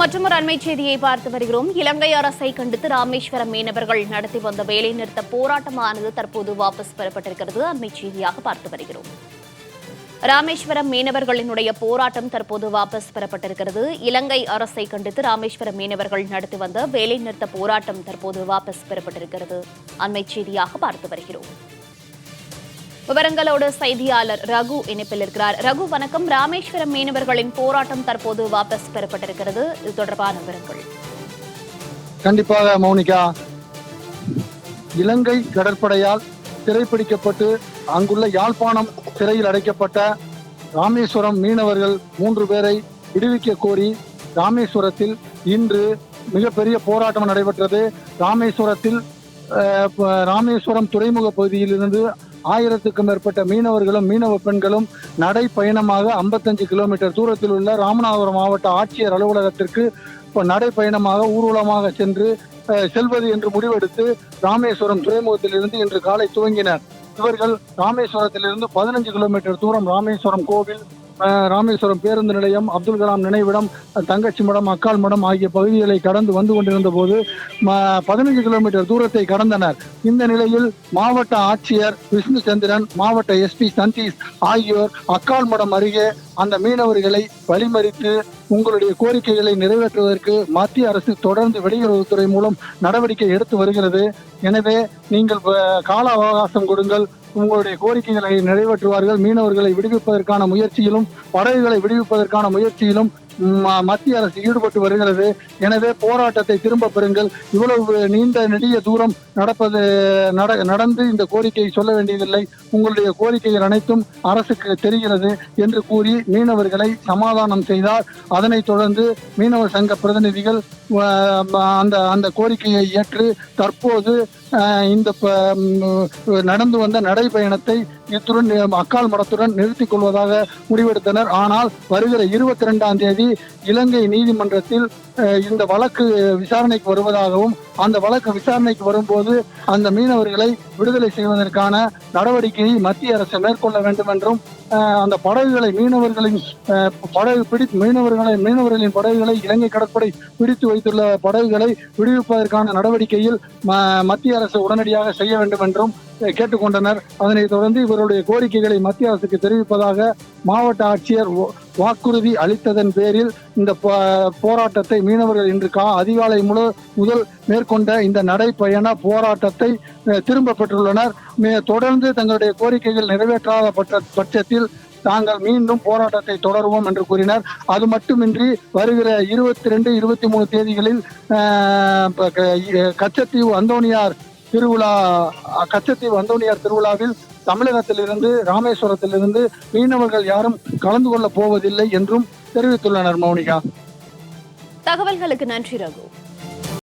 மற்றொரு அண்மை செய்தியை பார்த்து வருகிறோம். இலங்கை அரசை கண்டித்து ராமேஸ்வரம் மீனவர்கள் நடத்தி வந்த வேலைநிறுத்த போராட்டமானது தற்போது வாபஸ் பெறப்பட்டிருக்கிறது. அண்மை செய்தியாக பார்த்து வருகிறோம். ராமேஸ்வரம் மீனவர்களினுடைய போராட்டம் தற்போது வாபஸ் பெறப்பட்டிருக்கிறது. இலங்கை அரசை கண்டித்து ராமேஸ்வரம் மீனவர்கள் நடத்தி வந்த வேலைநிறுத்த போராட்டம் தற்போது வாபஸ் பெறப்பட்டிருக்கிறது. அண்மை செய்தியாக பார்த்து வருகிறோம். விவரங்களோடு செய்தியாளர் ரகு இணைப்பில் இருக்கிறார். ரகு வணக்கம். ராமேஸ்வரம் மீனவர்களின் போராட்டம் தற்போது வாபஸ் பெறப்பட்டிருக்கிறது. இது தொடர்பான விவரங்கள். கண்டிப்பாக மௌனிகா. இலங்கை கடற்படையால் சிறைப்பிடிக்கப்பட்டு அங்குள்ள யாழ்ப்பாணம் சிறையில் அடைக்கப்பட்ட ராமேஸ்வரம் மீனவர்கள் மூன்று பேரை விடுவிக்க கோரி ராமேஸ்வரத்தில் இன்று மிகப்பெரிய போராட்டம் நடைபெற்றது. ராமேஸ்வரத்தில் அஹ், ராமேஸ்வரம் துறைமுக பகுதியிலிருந்து ஆயிரத்துக்கும் மேற்பட்ட மீனவர்களும் மீனவ பெண்களும் நடைப்பயணமாக 55 கிலோமீட்டர் தூரத்தில் உள்ள ராமநாதபுரம் மாவட்ட ஆட்சியர் அலுவலகத்திற்கு நடைப்பயணமாக ஊர்வலமாக சென்று செல்வது என்று முடிவெடுத்து ராமேஸ்வரம் துறைமுகத்திலிருந்து இன்று காலை துவங்கினர். இவர்கள் ராமேஸ்வரத்திலிருந்து பதினஞ்சு கிலோமீட்டர் தூரம் ராமேஸ்வரம் கோவில் ராமேஸ்வரம் பேருந்து நிலையம் அப்துல் கலாம் நினைவிடம் தங்கச்சி மடம் அக்கால் மடம் ஆகிய பகுதிகளை கடந்து வந்து கொண்டிருந்த போது பதினஞ்சு கிலோமீட்டர் தூரத்தை கடந்தனர். இந்த நிலையில் மாவட்ட ஆட்சியர் விஷ்ணு சந்திரன் மாவட்ட எஸ்பி சந்தீஷ் ஆகியோர் அக்கால் மடம் அருகே அந்த மீனவர்களை வழிமறித்து உங்களுடைய கோரிக்கைகளை நிறைவேற்றுவதற்கு மத்திய அரசு தொடர்ந்து வெளியுறவுத்துறை மூலம் நடவடிக்கை எடுத்து வருகிறது. எனவே நீங்கள் கால அவகாசம் கொடுங்கள். உங்களுடைய கோரிக்கைகளை நிறைவேற்றுவார்கள். மீனவர்களை விடுவிப்பதற்கான முயற்சியிலும் படகுகளை விடுவிப்பதற்கான முயற்சியிலும் மத்திய அரசு ஈடுபட்டு வருகிறது. எனவே போராட்டத்தை திரும்ப பெறுங்கள். இவ்வளவு நீண்ட நெடிய தூரம் நடப்பது நட நடந்து இந்த கோரிக்கையை சொல்ல வேண்டியதில்லை. உங்களுடைய கோரிக்கைகள் அனைத்தும் அரசுக்கு தெரிகிறது என்று கூறி மீனவர்களை சமாதானம் செய்தார். அதனைத் தொடர்ந்து மீனவர் சங்க பிரதிநிதிகள் அந்த அந்த கோரிக்கையை ஏற்று தற்போது இந்த ப- நடந்து வந்த நடைபயணத்தை இத்துடன் அக்கால் மடத்துடன் நிறுத்திக் கொள்வதாக முடிவெடுத்தனர். ஆனால் வருகிற இருபத்தி ரெண்டாம் தேதி இலங்கை நீதிமன்றத்தில் இந்த வழக்கு விசாரணைக்கு வருவதாகவும் அந்த வழக்கு விசாரணைக்கு வரும்போது அந்த மீனவர்களை விடுதலை செய்வதற்கான நடவடிக்கையை மத்திய அரசு மேற்கொள்ள வேண்டும் என்றும் அந்த படகுகளை மீனவர்களின் படகு பிடி மீனவர்களை மீனவர்களின் படகுகளை இலங்கை கடற்படை பிடித்து வைத்துள்ள படகுகளை விடுவிப்பதற்கான நடவடிக்கையில் மத்திய அரசு உடனடியாக செய்ய வேண்டும் என்றும் கேட்டுக்கொண்டனர். அதனைத் தொடர்ந்து இவருடைய கோரிக்கைகளை மத்திய அரசுக்கு தெரிவிப்பதாக மாவட்ட ஆட்சியர் வாக்குறுதி அளித்ததன் பேரில் இந்த போராட்டத்தை மீனவர்கள் இன்று கா அதிகாலை முழு முதல் மேற்கொண்ட இந்த நடைப்பயண போராட்டத்தை திரும்ப பெற்றுள்ளனர். மே- தொடர்ந்து தங்களுடைய கோரிக்கைகள் நிறைவேற்றாத பட்சத்தில் தாங்கள் மீண்டும் போராட்டத்தை தொடருவோம் என்று கூறினர். அது மட்டுமின்றி வருகிற இருபத்தி ரெண்டு இருபத்தி மூணு தேதிகளில் கச்சத்தீவு அந்தோனியார் திருவிழா கச்சத்தீவு அந்தோணியார் திருவிழாவில் தமிழகத்திலிருந்து ராமேஸ்வரத்திலிருந்து மீனவர்கள் யாரும் கலந்து கொள்ளப் போவதில்லை என்றும் தெரிவித்துள்ளனர் மௌனிகா. தகவல்களுக்கு நன்றி ரகு.